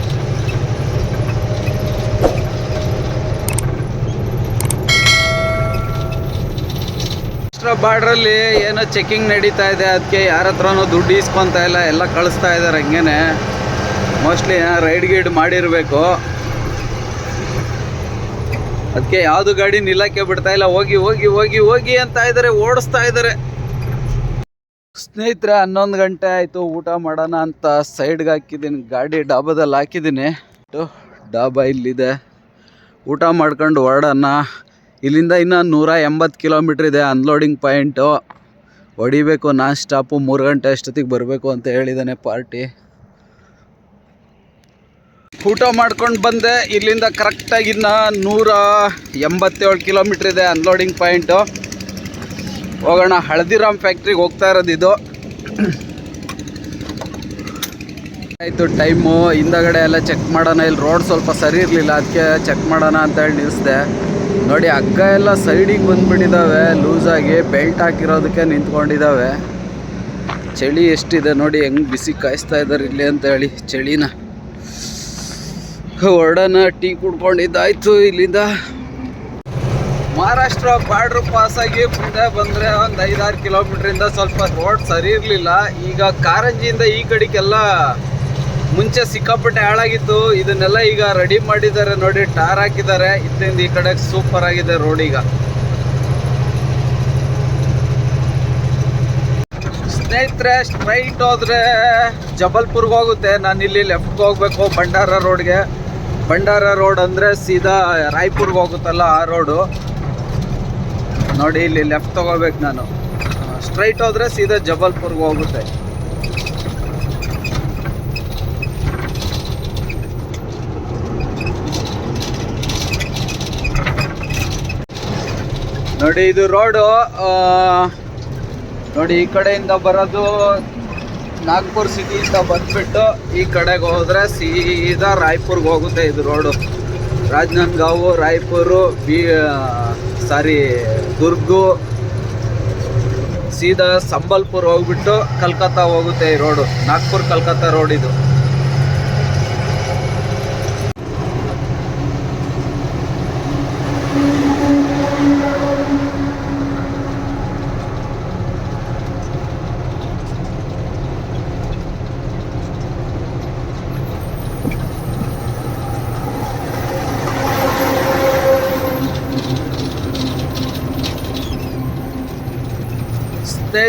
ಬಾರ್ಡ್ರಲ್ಲಿ ಏನೋ ಚೆಕಿಂಗ್ ನಡೀತಾ ಇದೆ. ಅದಕ್ಕೆ ಯಾರ ಹತ್ರನೂ ದುಡ್ಡು ಇಸ್ಕೊತಾ ಇಲ್ಲ. ಎಲ್ಲ ಕಳಿಸ್ತಾ ಇದ್ದಾರೆ ಹಂಗೇನೆ. ಮೋಸ್ಟ್ಲಿ ರೈಡ್ ಗೀಡ್ ಮಾಡಿರಬೇಕು. ಅದಕ್ಕೆ ಯಾವುದು ಗಾಡಿ ನಿಲ್ಲಕ್ಕೆ ಬಿಡ್ತಾ ಇಲ್ಲ, ಹೋಗಿ ಹೋಗಿ ಹೋಗಿ ಹೋಗಿ ಅಂತ ಇದ್ದಾರೆ ಓಡಿಸ್ತಾ ಇದ್ದಾರೆ ಸ್ನೇಹಿತರೆ, ಹನ್ನೊಂದು ಗಂಟೆ ಆಯಿತು, ಊಟ ಮಾಡೋಣ ಅಂತ ಸೈಡ್ಗೆ ಹಾಕಿದ್ದೀನಿ, ಗಾಡಿ ಡಾಬಾದಲ್ಲಿ ಹಾಕಿದ್ದೀನಿ. ಡಾಬಾ ಇಲ್ಲಿದೆ. ಊಟ ಮಾಡ್ಕೊಂಡು ಹೊರಡೋಣ. ಇಲ್ಲಿಂದ ಇನ್ನೂ ನೂರ ಎಂಬತ್ತು ಕಿಲೋಮೀಟ್ರ್ ಇದೆ ಅನ್ಲೋಡಿಂಗ್ ಪಾಯಿಂಟು ಹೊಡಿಬೇಕು, ನಾನ್ ಸ್ಟಾಪು ಮೂರು ಗಂಟೆ ಅಷ್ಟೊತ್ತಿಗೆ ಬರಬೇಕು ಅಂತ ಹೇಳಿದ್ದಾನೆ ಪಾರ್ಟಿ. ಊಟ ಮಾಡ್ಕೊಂಡು ಬಂದೆ. ಇಲ್ಲಿಂದ ಕರೆಕ್ಟಾಗಿ ಇನ್ನು ನೂರ ಎಂಬತ್ತೇಳು ಕಿಲೋಮೀಟ್ರ್ ಇದೆ ಅನ್ಲೋಡಿಂಗ್ ಪಾಯಿಂಟು ಹೋಗೋಣ. ಹಳದಿರಾಮ್ ಫ್ಯಾಕ್ಟ್ರಿಗೆ ಹೋಗ್ತಾ ಇರೋದು ಇದು. ಆಯಿತು ಟೈಮು ಹಿಂದಗಡೆ ಎಲ್ಲ ಚೆಕ್ ಮಾಡೋಣ. ಇಲ್ಲಿ ರೋಡ್ ಸ್ವಲ್ಪ ಸರಿ ಇರಲಿಲ್ಲ. ಅದಕ್ಕೆ ಚೆಕ್ ಮಾಡೋಣ ಅಂತ ಹೇಳಿ ನಿಲ್ಲಿಸ್ದೆ ನೋಡಿ, ಹಗ್ಗ ಎಲ್ಲ ಸೈಡಿಗೆ ಬಂದುಬಿಟ್ಟಿದ್ದಾವೆ ಲೂಸಾಗಿ ಬೆಲ್ಟ್ ಹಾಕಿರೋದಕ್ಕೆ ನಿಂತ್ಕೊಂಡಿದ್ದಾವೆ ಚಳಿ ಎಷ್ಟಿದೆ ನೋಡಿ. ಹೆಂಗೆ ಬಿಸಿ ಕಾಯಿಸ್ತಾ ಇದ್ದಾರೆ ಇಲ್ಲಿ ಅಂತ ಹೇಳಿ. ಚಳಿನ. ಹೊರಡೋಣ ಟೀ ಕುಡ್ಕೊಂಡಿದ್ದಾಯ್ತು ಇಲ್ಲಿಂದ. ಮಹಾರಾಷ್ಟ್ರ ಬಾರ್ಡ್ರ್ ಪಾಸ್ ಆಗಿ ಮುಂದೆ ಬಂದರೆ ಒಂದು ಐದಾರು ಕಿಲೋಮೀಟ್ರಿಂದ ಸ್ವಲ್ಪ ರೋಡ್ ಸರಿ ಇರಲಿಲ್ಲ. ಈಗ ಕಾರಂಜಿಯಿಂದ ಈ ಕಡೆಗೆಲ್ಲ ಮುಂಚೆ ಸಿಕ್ಕಾಪಟ್ಟೆ ಹಾಳಾಗಿತ್ತು. ಇದನ್ನೆಲ್ಲ ಈಗ ರೆಡಿ ಮಾಡಿದ್ದಾರೆ ನೋಡಿ, ಟಾರ್ ಹಾಕಿದ್ದಾರೆ. ಇದರಿಂದ ಈ ಕಡೆ ಸೂಪರ್ ಆಗಿದೆ ರೋಡ್ ಈಗ. ಸ್ನೇಹಿತರೆ ಸ್ಟ್ರೈಟ್ ಹೋದ್ರೆ ಜಬಲ್ಪುರ್ಗೆ ಹೋಗುತ್ತೆ. ನಾನು ಇಲ್ಲಿ ಲೆಫ್ಟ್ಗೆ ಹೋಗ್ಬೇಕು, ಭಂಡಾರ ರೋಡ್ಗೆ ಭಂಡಾರ ರೋಡ್ ಅಂದರೆ ಸೀದಾ ರಾಯ್ಪುರ್ಗೆ ಹೋಗುತ್ತಲ್ಲ ಆ ರೋಡು. ನೋಡಿ ಇಲ್ಲಿ ಲೆಫ್ಟ್ ತಗೋಬೇಕು ನಾನು. ಸ್ಟ್ರೈಟ್ ಹೋದರೆ ಸೀದಾ ಜಬಲ್ಪುರ್ಗೆ ಹೋಗುತ್ತೆ. ನೋಡಿ ಇದು ರೋಡು ನೋಡಿ ಈ ಕಡೆಯಿಂದ ಬರೋದು ನಾಗ್ಪುರ್ ಸಿಟಿಯಿಂದ ಬಂದ್ಬಿಟ್ಟು ಈ ಕಡೆಗೆ ಹೋದ್ರೆ ಸೀದಾ ರಾಯ್ಪುರ್ಗೆ ಹೋಗುತ್ತೆ ಇದು ರೋಡು ರಾಜನಂದಗಾವು ರಾಯ್ಪುರು, ಬಿ ಸಾರಿ ದುರ್ಗು, ಸೀದಾ ಸಂಬಲ್ಪುರ್ ಹೋಗ್ಬಿಟ್ಟು ಕಲ್ಕತ್ತಾ ಹೋಗುತ್ತೆ ಈ ರೋಡು ನಾಗ್ಪುರ್ ಕಲ್ಕತ್ತಾ ರೋಡ್ ಇದು.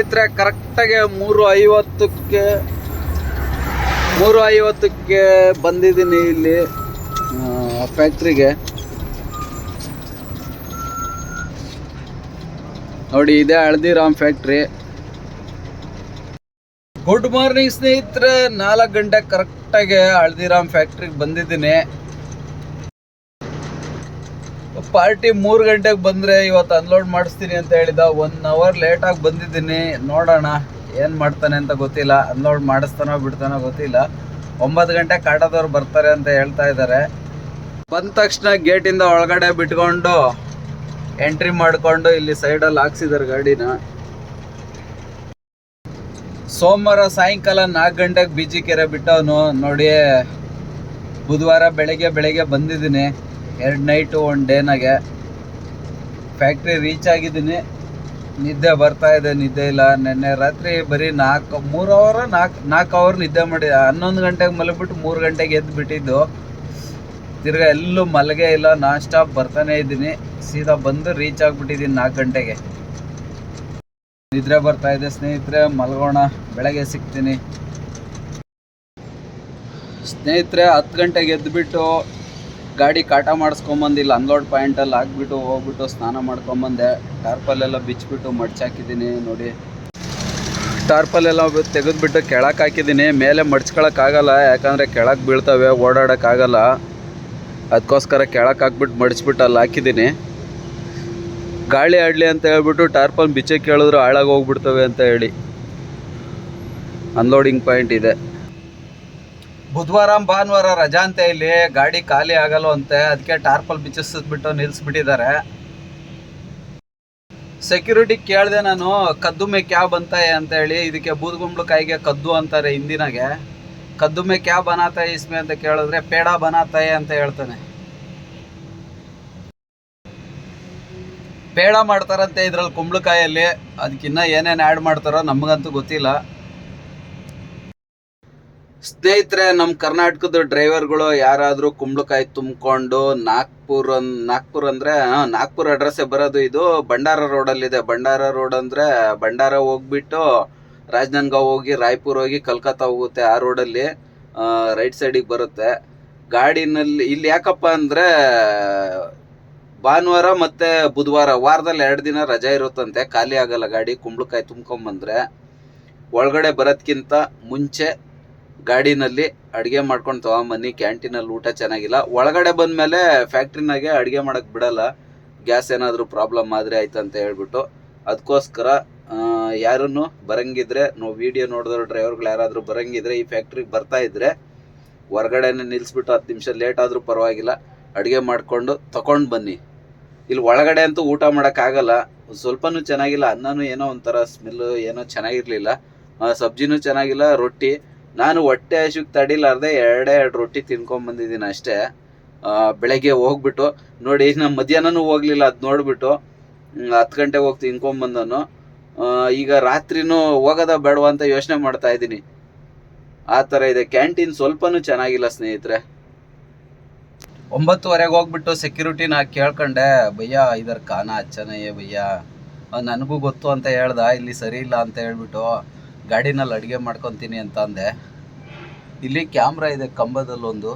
ಸ್ನೇಹಿತರೆ ಕರೆಕ್ಟಾಗಿ ಮೂರು ಐವತ್ತಕ್ಕೆ ಮೂರು ಐವತ್ತಕ್ಕೆ ಬಂದಿದ್ದೀನಿ ಇಲ್ಲಿ ಫ್ಯಾಕ್ಟ್ರಿಗೆ ನೋಡಿ, ಇದೇ ಹಳದಿರಾಮ್ ಫ್ಯಾಕ್ಟ್ರಿ ಗುಡ್ ಮಾರ್ನಿಂಗ್ ಸ್ನೇಹಿತರೆ, ನಾಲ್ಕು ಗಂಟೆ ಕರೆಕ್ಟಾಗಿ ಹಳದಿರಾಮ್ ಫ್ಯಾಕ್ಟ್ರಿಗೆ ಬಂದಿದ್ದೀನಿ. ಪಾರ್ಟಿ ಮೂರು ಗಂಟೆಗೆ ಬಂದರೆ ಇವತ್ತು ಅನ್ಲೋಡ್ ಮಾಡಿಸ್ತೀನಿ ಅಂತ ಹೇಳಿದ. ಒನ್ ಅವರ್ ಲೇಟಾಗಿ ಬಂದಿದ್ದೀನಿ. ನೋಡೋಣ ಏನು ಮಾಡ್ತಾನೆ ಅಂತ ಗೊತ್ತಿಲ್ಲ. ಅನ್ಲೋಡ್ ಮಾಡಿಸ್ತಾನೋ ಬಿಡ್ತಾನೋ ಗೊತ್ತಿಲ್ಲ. ಒಂಬತ್ತು ಗಂಟೆ ಕಾಟದವ್ರು ಬರ್ತಾರೆ ಅಂತ ಹೇಳ್ತಾ ಇದ್ದಾರೆ ಬಂದ ತಕ್ಷಣ ಗೇಟಿಂದ ಒಳಗಡೆ ಬಿಟ್ಕೊಂಡು ಎಂಟ್ರಿ ಮಾಡಿಕೊಂಡು ಇಲ್ಲಿ ಸೈಡಲ್ಲಿ ಹಾಕ್ಸಿದ್ದಾರೆ ಗಾಡಿನ. ಸೋಮವಾರ ಸಾಯಂಕಾಲ ನಾಲ್ಕು ಗಂಟೆಗೆ ಬೀಚಿ ಕೆರೆ ಬಿಟ್ಟವನು. ನೋಡಿ ಬುಧವಾರ ಬೆಳಗ್ಗೆ ಬೆಳಗ್ಗೆ ಬಂದಿದ್ದೀನಿ. ಎರಡು ನೈಟು ಒನ್ ಡೇನಾಗೆ ಫ್ಯಾಕ್ಟ್ರಿ ರೀಚ್ ಆಗಿದ್ದೀನಿ. ನಿದ್ದೆ ಬರ್ತಾ ಇದೆ, ನಿದ್ದೆ ಇಲ್ಲ. ನಿನ್ನೆ ರಾತ್ರಿ ಬರೀ ನಾಲ್ಕು, ಮೂರು ಅವರ್ ನಾಲ್ಕು ನಾಲ್ಕು ಅವರ್ ನಿದ್ದೆ ಮಾಡಿ ಹನ್ನೊಂದು ಗಂಟೆಗೆ ಮಲಗಿಬಿಟ್ಟು ಮೂರು ಗಂಟೆಗೆ ಎದ್ದು ಬಿಟ್ಟಿದ್ದು ತಿರ್ಗಾ ಎಲ್ಲೂ ಮಲಗೆ ಇಲ್ಲ ನಾನ್ ಸ್ಟಾಪ್ ಬರ್ತಾನೆ ಇದ್ದೀನಿ. ಸೀದಾ ಬಂದು ರೀಚ್ ಆಗಿಬಿಟ್ಟಿದ್ದೀನಿ ನಾಲ್ಕು ಗಂಟೆಗೆ. ನಿದ್ರೆ ಬರ್ತಾ ಇದೆ ಸ್ನೇಹಿತರೆ, ಮಲಗೋಣ. ಬೆಳಗ್ಗೆ ಸಿಗ್ತೀನಿ. ಸ್ನೇಹಿತರೆ, ಹತ್ತು ಗಂಟೆಗೆ ಎದ್ದುಬಿಟ್ಟು ಗಾಡಿ ಕಾಟ ಮಾಡಿಸ್ಕೊಂಬಂದಿಲ್ಲ ಅನ್ಲೋಡ್ ಪಾಯಿಂಟಲ್ಲಿ ಹಾಕ್ಬಿಟ್ಟು ಹೋಗ್ಬಿಟ್ಟು ಸ್ನಾನ ಮಾಡ್ಕೊಂಬಂದೆ. ಟಾರ್ಪಲ್ಲೆಲ್ಲ ಬಿಚ್ಚಿಬಿಟ್ಟು ಮಡ್ಚಾಕಿದ್ದೀನಿ ನೋಡಿ. ಟಾರ್ಪಲ್ಲೆಲ್ಲ ತೆಗೆದ್ಬಿಟ್ಟು ಕೆಳಕ್ಕೆ ಹಾಕಿದ್ದೀನಿ, ಮೇಲೆ ಮಡ್ಚ್ಕೊಳಕ್ಕಾಗಲ್ಲ ಯಾಕಂದರೆ ಕೆಳಗೆ ಬೀಳ್ತವೆ ಓಡಾಡೋಕ್ಕಾಗಲ್ಲ ಅದಕ್ಕೋಸ್ಕರ ಕೆಳಕ್ಕೆ ಹಾಕ್ಬಿಟ್ಟು ಮಡಿಸ್ಬಿಟ್ಟು ಅಲ್ಲಿ ಹಾಕಿದ್ದೀನಿ. ಗಾಳಿ ಆಡಲಿ ಅಂತ ಹೇಳ್ಬಿಟ್ಟು ಟಾರ್ಪಲ್ ಬಿಚ್ಚಕ್ಕೆ ಕೇಳಿದ್ರು ಹಾಳಾಗಿ ಹೋಗ್ಬಿಡ್ತವೆ ಅಂತ ಹೇಳಿ. ಅನ್ಲೋಡಿಂಗ್ ಪಾಯಿಂಟ್ ಇದೆ. ಬುಧವಾರ, ಭಾನುವಾರ ರಜಾ ಅಂತೆ ಇಲ್ಲಿ ಗಾಡಿ ಖಾಲಿ ಆಗಲ್ಲ ಅಂತೆ ಅದಕ್ಕೆ ಟಾರ್ಪಲ್ ಬಿಚ್ಚಿಸ್ಬಿಟ್ಟು ನಿಲ್ಲಿಸ್ಬಿಟ್ಟಿದ್ದಾರೆ ಸೆಕ್ಯೂರಿಟಿ ಕೇಳಿದೆ ನಾನು, ಕದ್ದು ಮೇ ಕ್ಯಾಬ್ ಅಂತ ಅಂತ ಹೇಳಿ ಇದಕ್ಕೆ ಬೂದ್ಗುಂಬಳಕಾಯಿಗೆ ಕದ್ದು ಅಂತಾರೆ ಹಿಂದಿನಾಗೆ. ಕದ್ದು ಮೇ ಕ್ಯಾ ಇಸ್ಮೆ ಅಂತ ಕೇಳಿದ್ರೆ, ಪೇಡ ಬನಾತಾಯೆ ಅಂತ ಹೇಳ್ತಾನೆ. ಪೇಡ ಮಾಡ್ತಾರಂತೆ ಇದ್ರಲ್ಲಿ ಕುಂಬಳಕಾಯಲ್ಲಿ ಅದಕ್ಕಿನ್ನ ಏನೇನು ಆ್ಯಡ್ ಮಾಡ್ತಾರೋ ನಮಗಂತೂ ಗೊತ್ತಿಲ್ಲ. ಸ್ನೇಹಿತರೆ ನಮ್ಮ ಕರ್ನಾಟಕದ ಡ್ರೈವರ್ಗಳು ಯಾರಾದರೂ ಕುಂಬಳಕಾಯಿ ತುಂಬಿಕೊಂಡು ನಾಗ್ಪುರ್ ನಾಗ್ಪುರ್ ಅಂದರೆ ನಾಗ್ಪುರ್ ಅಡ್ರೆಸ್ಸೇ ಬರೋದು ಇದು. ಭಂಡಾರ ರೋಡಲ್ಲಿದೆ. ಭಂಡಾರ ರೋಡ್ ಅಂದರೆ ಭಂಡಾರ ಹೋಗ್ಬಿಟ್ಟು ರಾಜನಂದಗಾಂವ್ ಹೋಗಿ, ರಾಯ್ಪುರ್ ಹೋಗಿ, ಕಲ್ಕತ್ತಾ ಹೋಗುತ್ತೆ ಆ ರೋಡಲ್ಲಿ. ರೈಟ್ ಸೈಡಿಗೆ ಬರುತ್ತೆ. ಗಾಡಿನಲ್ಲಿ, ಇಲ್ಲಿ ಯಾಕಪ್ಪ ಅಂದರೆ ಭಾನುವಾರ ಮತ್ತು ಬುಧವಾರ, ವಾರದಲ್ಲಿ ಎರಡು ದಿನ ರಜಾ ಇರುತ್ತಂತೆ. ಖಾಲಿ ಆಗಲ್ಲ ಗಾಡಿ, ಕುಂಬಳಕಾಯಿ ತುಂಬ್ಕೊಂಬಂದರೆ. ಒಳಗಡೆ ಬರೋದ್ಕಿಂತ ಮುಂಚೆ ಗಾಡಿನಲ್ಲಿ ಅಡುಗೆ ಮಾಡ್ಕೊಂಡು ತೊಗೊಂಬನ್ನಿ ಕ್ಯಾಂಟೀನಲ್ಲಿ ಊಟ ಚೆನ್ನಾಗಿಲ್ಲ. ಒಳಗಡೆ ಬಂದಮೇಲೆ ಫ್ಯಾಕ್ಟ್ರಿನಾಗೆ ಅಡುಗೆ ಮಾಡೋಕ್ಕೆ ಬಿಡಲ್ಲ. ಗ್ಯಾಸ್ ಏನಾದರೂ ಪ್ರಾಬ್ಲಮ್ ಆದರೆ ಆಯ್ತು ಅಂತ ಹೇಳ್ಬಿಟ್ಟು. ಅದಕ್ಕೋಸ್ಕರ ಯಾರನ್ನು ಬರಂಗಿದ್ರೆ, ನಾವು ವಿಡಿಯೋ ನೋಡಿದ್ರು ಡ್ರೈವರ್ಗಳು ಯಾರಾದರೂ ಬರಂಗಿದ್ರೆ ಈ ಫ್ಯಾಕ್ಟ್ರಿಗೆ ಬರ್ತಾ ಇದ್ರೆ ಹೊರಗಡೆನೆ ನಿಲ್ಲಿಸ್ಬಿಟ್ಟು ಹತ್ತು ನಿಮಿಷ ಲೇಟ್ ಆದರೂ ಪರವಾಗಿಲ್ಲ. ಅಡುಗೆ ಮಾಡಿಕೊಂಡು ತಗೊಂಡು ಬನ್ನಿ. ಇಲ್ಲಿ ಒಳಗಡೆ ಅಂತೂ ಊಟ ಮಾಡೋಕ್ಕಾಗಲ್ಲ. ಸ್ವಲ್ಪನೂ ಚೆನ್ನಾಗಿಲ್ಲ. ಅನ್ನನೂ ಏನೋ ಒಂಥರ ಸ್ಮೆಲ್ಲು ಏನೋ ಚೆನ್ನಾಗಿರಲಿಲ್ಲ. ಸಬ್ಜಿನೂ ಚೆನ್ನಾಗಿಲ್ಲ. ರೊಟ್ಟಿ ನಾನು ಹೊಟ್ಟೆ ಹಸಿಗೆ ತಡಿಲಾರ್ದೆ ಎರಡೇ ಎರಡು ರೊಟ್ಟಿ ತಿನ್ಕೊಂಬಂದಿದ್ದೀನಿ ಅಷ್ಟೇ. ಬೆಳಗ್ಗೆ ಹೋಗ್ಬಿಟ್ಟು ನೋಡಿ ನಮ್ಮ ಮಧ್ಯಾಹ್ನನೂ ಹೋಗ್ಲಿಲ್ಲ, ಅದು ನೋಡ್ಬಿಟ್ಟು ಹತ್ತು ಗಂಟೆಗೆ ಹೋಗಿ ತಿನ್ಕೊಂಬಂದನು ಈಗ ರಾತ್ರಿನೂ ಹೋಗೋದ ಬೇಡವಾ ಅಂತ ಯೋಚನೆ ಮಾಡ್ತಾ ಇದ್ದೀನಿ. ಆ ಥರ ಇದೆ. ಕ್ಯಾಂಟೀನ್ ಸ್ವಲ್ಪನೂ ಚೆನ್ನಾಗಿಲ್ಲ ಸ್ನೇಹಿತರೆ. ಒಂಬತ್ತುವರೆಗೆ ಹೋಗ್ಬಿಟ್ಟು ಸೆಕ್ಯೂರಿಟಿನ ಕೇಳ್ಕೊಂಡೆ, ಭಯ್ಯ, ಇದರ ಕಾನ ಅಚ್ಚನಯ್ಯ ಭಯ್ಯ. ನನಗೂ ಗೊತ್ತು ಅಂತ ಹೇಳ್ದ, ಇಲ್ಲಿ ಸರಿ ಇಲ್ಲ ಅಂತ ಹೇಳ್ಬಿಟ್ಟು. ಗಾಡಿನಲ್ಲಿ ಅಡುಗೆ ಮಾಡ್ಕೊತೀನಿ ಅಂತ ಅಂದೆ. ಇಲ್ಲಿ ಕ್ಯಾಮ್ರಾ ಇದೆ ಕಂಬದಲ್ಲೊಂದು.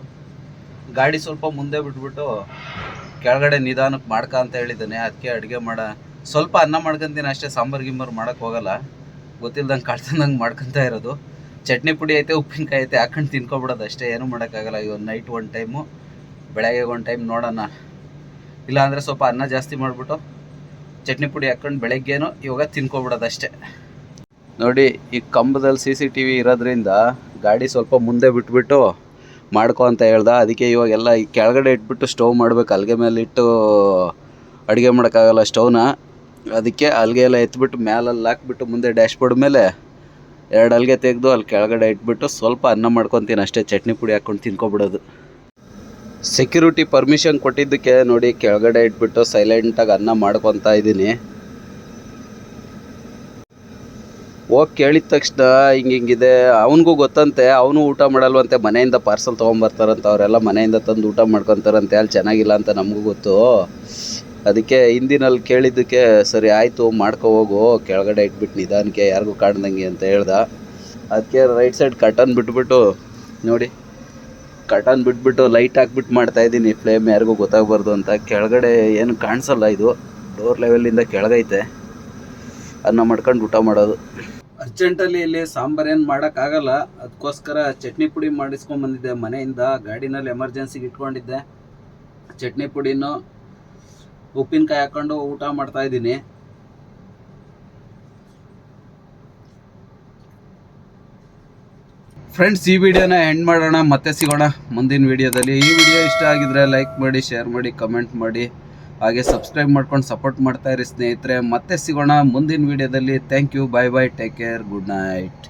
ಗಾಡಿ ಸ್ವಲ್ಪ ಮುಂದೆ ಬಿಟ್ಬಿಟ್ಟು ಕೆಳಗಡೆ ನಿಧಾನಕ್ಕೆ ಮಾಡ್ಕ ಅಂತ ಹೇಳಿದ್ದಾನೆ. ಅದಕ್ಕೆ ಅಡುಗೆ ಮಾಡ, ಸ್ವಲ್ಪ ಅನ್ನ ಮಾಡ್ಕೊಂತೀನಿ ಅಷ್ಟೇ, ಸಾಂಬಾರು ಗಿಂಬಾರು ಮಾಡೋಕ್ಕೆ ಹೋಗಲ್ಲ. ಗೊತ್ತಿಲ್ದಂಗೆ ಕಳ್ತಂದಂಗೆ ಮಾಡ್ಕೊತ ಇರೋದು. ಚಟ್ನಿ ಪುಡಿ ಐತೆ, ಉಪ್ಪಿನಕಾಯಿ ಐತೆ, ಹಾಕೊಂಡು ತಿನ್ಕೊಬಿಡೋದು ಅಷ್ಟೇ. ಏನೂ ಮಾಡೋಕ್ಕಾಗಲ್ಲ. ಈಗ ನೈಟ್ ಒನ್ ಟೈಮು ಬೆಳಗ್ಗೆ ಒಂದು ಟೈಮ್ ನೋಡೋಣ. ಇಲ್ಲಾಂದರೆ ಸ್ವಲ್ಪ ಅನ್ನ ಜಾಸ್ತಿ ಮಾಡಿಬಿಟ್ಟು ಚಟ್ನಿ ಪುಡಿ ಹಾಕ್ಕೊಂಡು ಬೆಳಗ್ಗೆನೂ ಇವಾಗ ತಿನ್ಕೊಬಿಡೋದು ಅಷ್ಟೇ. ನೋಡಿ, ಈ ಕಂಬದಲ್ಲಿ ಸಿ ಸಿ ಟಿ ವಿ ಇರೋದ್ರಿಂದ ಗಾಡಿ ಸ್ವಲ್ಪ ಮುಂದೆ ಬಿಟ್ಬಿಟ್ಟು ಮಾಡ್ಕೊ ಅಂತ ಹೇಳ್ದ. ಅದಕ್ಕೆ ಇವಾಗೆಲ್ಲ ಈ ಕೆಳಗಡೆ ಇಟ್ಬಿಟ್ಟು ಸ್ಟವ್ ಮಾಡ್ಬೇಕು. ಅಲ್ಗೆ ಮೇಲೆ ಇಟ್ಟು ಅಡುಗೆ ಮಾಡೋಕ್ಕಾಗಲ್ಲ ಸ್ಟವ್ನ. ಅದಕ್ಕೆ ಅಲ್ಗೆ ಎಲ್ಲ ಎತ್ಬಿಟ್ಟು ಮೇಲಲ್ಲಿ ಹಾಕ್ಬಿಟ್ಟು ಮುಂದೆ ಡ್ಯಾಶ್ಬೋರ್ಡ್ ಮೇಲೆ ಎರಡು ಅಲ್ಗೆ ತೆಗೆದು ಅಲ್ಲಿ ಕೆಳಗಡೆ ಇಟ್ಬಿಟ್ಟು ಸ್ವಲ್ಪ ಅನ್ನ ಮಾಡ್ಕೊತೀನಿ. ಅಷ್ಟೇ ಚಟ್ನಿ ಪುಡಿ ಹಾಕ್ಕೊಂಡು ತಿನ್ಕೊಬಿಡೋದು. ಸೆಕ್ಯೂರಿಟಿ ಪರ್ಮಿಷನ್ ಕೊಟ್ಟಿದ್ದಕ್ಕೆ ನೋಡಿ, ಕೆಳಗಡೆ ಇಟ್ಬಿಟ್ಟು ಸೈಲೆಂಟಾಗಿ ಅನ್ನ ಮಾಡ್ಕೊತಾ ಇದ್ದೀನಿ ಹೋಗಿ ಕೇಳಿದ ತಕ್ಷಣ ಹಿಂಗೆ ಹಿಂಗಿದೆ ಅವನಿಗೂ ಗೊತ್ತಂತೆ, ಅವನು ಊಟ ಮಾಡಲ್ವಂತೆ, ಮನೆಯಿಂದ ಪಾರ್ಸಲ್ ತೊಗೊಂಬರ್ತಾರಂತೆ, ಅವರೆಲ್ಲ ಮನೆಯಿಂದ ತಂದು ಊಟ ಮಾಡ್ಕೊತಾರಂತೆ ಅಲ್ಲಿ ಚೆನ್ನಾಗಿಲ್ಲ ಅಂತ ನಮಗೂ ಗೊತ್ತು. ಅದಕ್ಕೆ ಹಿಂದಿನಲ್ಲಿ ಕೇಳಿದ್ದಕ್ಕೆ ಸರಿ ಆಯಿತು, ಮಾಡ್ಕೊ ಹೋಗು, ಕೆಳಗಡೆ ಇಟ್ಬಿಟ್ಟು ನಿಧಾನಕ್ಕೆ, ಯಾರಿಗೂ ಕಾಣ್ದಂಗೆ ಅಂತ ಹೇಳ್ದ. ಅದಕ್ಕೆ ರೈಟ್ ಸೈಡ್ ಕಟನ್ ಬಿಟ್ಬಿಟ್ಟು, ನೋಡಿ ಕಟನ್ ಬಿಟ್ಬಿಟ್ಟು ಲೈಟ್ ಹಾಕ್ಬಿಟ್ಟು ಮಾಡ್ತಾ ಇದ್ದೀನಿ ಫ್ಲೇಮ್ ಯಾರಿಗೂ ಗೊತ್ತಾಗಬಾರ್ದು ಅಂತ. ಕೆಳಗಡೆ ಏನು ಕಾಣಿಸಲ್ಲ ಇದು. ಡೋರ್ ಲೆವೆಲಿಂದ ಕೆಳಗೈತೆ. ಅನ್ನ ಮಾಡ್ಕೊಂಡು ಊಟ ಮಾಡೋದು. ಅರ್ಜೆಂಟಲ್ಲಿ ಇಲ್ಲಿ ಸಾಂಬಾರು ಏನು ಮಾಡೋಕ್ಕಾಗಲ್ಲ. ಅದಕ್ಕೋಸ್ಕರ ಚಟ್ನಿ ಪುಡಿ ಮಾಡಿಸ್ಕೊಂಡು ಬಂದಿದ್ದೆ. ಮನೆಯಿಂದ ಗಾಡಿನಲ್ಲಿ ಎಮರ್ಜೆನ್ಸಿಗೆ ಇಟ್ಕೊಂಡಿದ್ದೆ. ಚಟ್ನಿ ಪುಡಿನೂ ಉಪ್ಪಿನಕಾಯಿ ಹಾಕೊಂಡು ಊಟ ಮಾಡ್ತಾ ಇದ್ದೀನಿ. ಫ್ರೆಂಡ್ಸ್ ಈ ವಿಡಿಯೋನ ಎಂಡ್ ಮಾಡೋಣ. ಮತ್ತೆ ಸಿಗೋಣ ಮುಂದಿನ ವಿಡಿಯೋದಲ್ಲಿ. ಈ ವಿಡಿಯೋ ಇಷ್ಟ ಆಗಿದ್ರೆ ಲೈಕ್ ಮಾಡಿ ಶೇರ್ ಮಾಡಿ ಕಮೆಂಟ್ ಮಾಡಿ. ಹಾಗೆ ಸಬ್ಸ್ಕ್ರೈಬ್ ಮಾಡ್ಕೊಂಡು ಸಪೋರ್ಟ್ ಮಾಡ್ತಾ ಇರಿ ಸ್ನೇಹಿತರೆ. ಮತ್ತೆ ಸಿಗೋಣ ಮುಂದಿನ ವಿಡಿಯೋದಲ್ಲಿ thank you bye bye take care good night